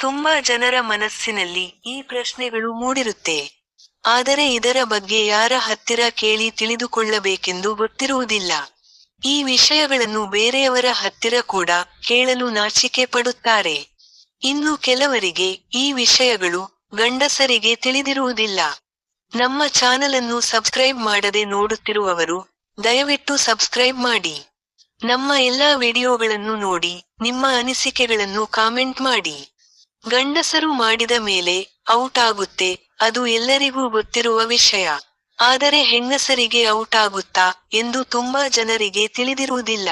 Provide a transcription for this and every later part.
ತುಂಬಾ ಜನರ ಮನಸ್ಸಿನಲ್ಲಿ ಈ ಪ್ರಶ್ನೆಗಳು ಮೂಡಿರುತ್ತೆ. ಆದರೆ ಇದರ ಬಗ್ಗೆ ಯಾರ ಹತ್ತಿರ ಕೇಳಿ ತಿಳಿದುಕೊಳ್ಳಬೇಕೆಂದು ಗೊತ್ತಿರುವುದಿಲ್ಲ. ಈ ವಿಷಯಗಳನ್ನು ಬೇರೆಯವರ ಹತ್ತಿರ ಕೂಡ ಕೇಳಲು ನಾಚಿಕೆ ಪಡುತ್ತಾರೆ. ಇನ್ನು ಕೆಲವರಿಗೆ ಈ ವಿಷಯಗಳು ಗಂಡಸರಿಗೆ ತಿಳಿದಿರುವುದಿಲ್ಲ. ನಮ್ಮ ಚಾನಲನ್ನು ಸಬ್ಸ್ಕ್ರೈಬ್ ಮಾಡದೆ ನೋಡುತ್ತಿರುವವರು, ದಯವಿಟ್ಟು ಸಬ್ಸ್ಕ್ರೈಬ್ ಮಾಡಿ. ನಮ್ಮ ಎಲ್ಲಾ ವಿಡಿಯೋಗಳನ್ನು ನೋಡಿ, ನಿಮ್ಮ ಅನಿಸಿಕೆಗಳನ್ನು ಕಾಮೆಂಟ್ ಮಾಡಿ. ಗಂಡಸರು ಮಾಡಿದ ಮೇಲೆ ಔಟ್ ಆಗುತ್ತೆ ಅದು ಎಲ್ಲರಿಗೂ ಗೊತ್ತಿರುವ ವಿಷಯ. ಆದರೆ ಹೆಂಗಸರಿಗೆ ಔಟ್ ಆಗುತ್ತಾ ಎಂದು ತುಂಬಾ ಜನರಿಗೆ ತಿಳಿದಿರುವುದಿಲ್ಲ.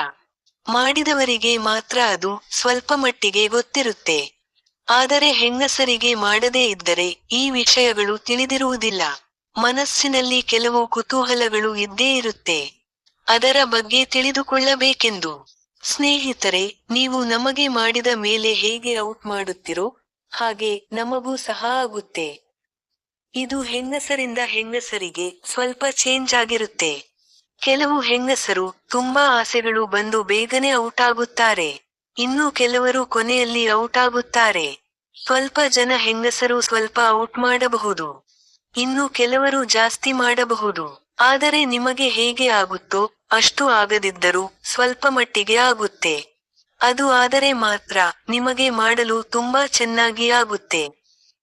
ಮಾಡಿದವರಿಗೆ ಮಾತ್ರ ಅದು ಸ್ವಲ್ಪ ಮಟ್ಟಿಗೆ ಗೊತ್ತಿರುತ್ತೆ. ಆದರೆ ಹೆಂಗಸರಿಗೆ ಮಾಡದೇ ಇದ್ದರೆ ಈ ವಿಷಯಗಳು ತಿಳಿದಿರುವುದಿಲ್ಲ. ಮನಸ್ಸಿನಲ್ಲಿ ಕೆಲವು ಕುತೂಹಲಗಳು ಇದ್ದೇ ಇರುತ್ತೆ. ಅದರ ಬಗ್ಗೆ ತಿಳಿದುಕೊಳ್ಳಬೇಕೆಂದು. ಸ್ನೇಹಿತರೆ, ನೀವು ನಮಗೆ ಮಾಡಿದ ಮೇಲೆ ಹೇಗೆ ಔಟ್ ಮಾಡುತ್ತಿರೋ, ಹಾಗೆ ನಮಗೂ ಸಹ ಆಗುತ್ತೆ. ಇದು ಹೆಂಗಸರಿಂದ ಹೆಂಗಸರಿಗೆ ಸ್ವಲ್ಪ ಚೇಂಜ್ ಆಗಿರುತ್ತೆ. ಕೆಲವು ಹೆಂಗಸರು ತುಂಬಾ ಆಸೆಗಳು ಬಂದು ಬೇಗನೆ ಔಟ್ ಆಗುತ್ತಾರೆ. ಇನ್ನು ಕೆಲವರು ಕೊನೆಯಲ್ಲಿ ಔಟ್ ಆಗುತ್ತಾರೆ. ಸ್ವಲ್ಪ ಜನ ಹೆಂಗಸರು ಸ್ವಲ್ಪ ಔಟ್ ಮಾಡಬಹುದು. ಇನ್ನು ಕೆಲವರು ಜಾಸ್ತಿ ಮಾಡಬಹುದು. ಆದರೆ ನಿಮಗೆ ಹೇಗೆ ಆಗುತ್ತೋ ಅಷ್ಟು ಆಗದಿದ್ದರೂ ಸ್ವಲ್ಪ ಮಟ್ಟಿಗೆ ಆಗುತ್ತೆ. ಅದು ಆದರೆ ಮಾತ್ರ ನಿಮಗೆ ಮಾಡಲು ತುಂಬಾ ಚೆನ್ನಾಗಿ ಆಗುತ್ತೆ.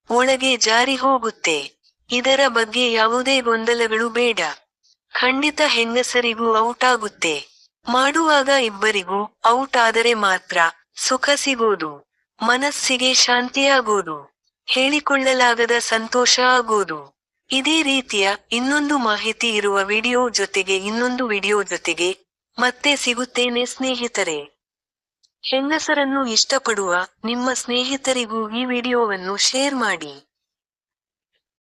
ಒಳಗೆ ಜಾರಿ ಹೋಗುತ್ತೆ. ಇದರ ಬಗ್ಗೆ ಯಾವುದೇ ಗೊಂದಲಗಳು ಬೇಡ. ಖಂಡಿತ ಹೆಂಗಸರಿಗೂ ಔಟ್ ಆಗುತ್ತೆ. ಮಾಡುವಾಗ ಇಬ್ಬರಿಗೂ ಔಟ್ ಆದರೆ ಮಾತ್ರ ಸುಖ ಸಿಗೋದು. ಮನಸ್ಸಿಗೆ ಶಾಂತಿಯಾಗೋದು ಹೇಳಿಕೊಳ್ಳಲಾಗದ ಸಂತೋಷ ಆಗೋದು. ಇದೇ ರೀತಿಯ ಇನ್ನೊಂದು ಮಾಹಿತಿ ಇರುವ ವಿಡಿಯೋ ಜೊತೆಗೆ ಇನ್ನೊಂದು ವಿಡಿಯೋ ಜೊತೆಗೆ ಮತ್ತೆ ಸಿಗುತ್ತೇನೆ ಸ್ನೇಹಿತರೆ. ಹೆಂಗಸರನ್ನು ಇಷ್ಟಪಡುವ ನಿಮ್ಮ ಸ್ನೇಹಿತರಿಗೂ ಈ ವಿಡಿಯೋವನ್ನು ಶೇರ್ ಮಾಡಿ.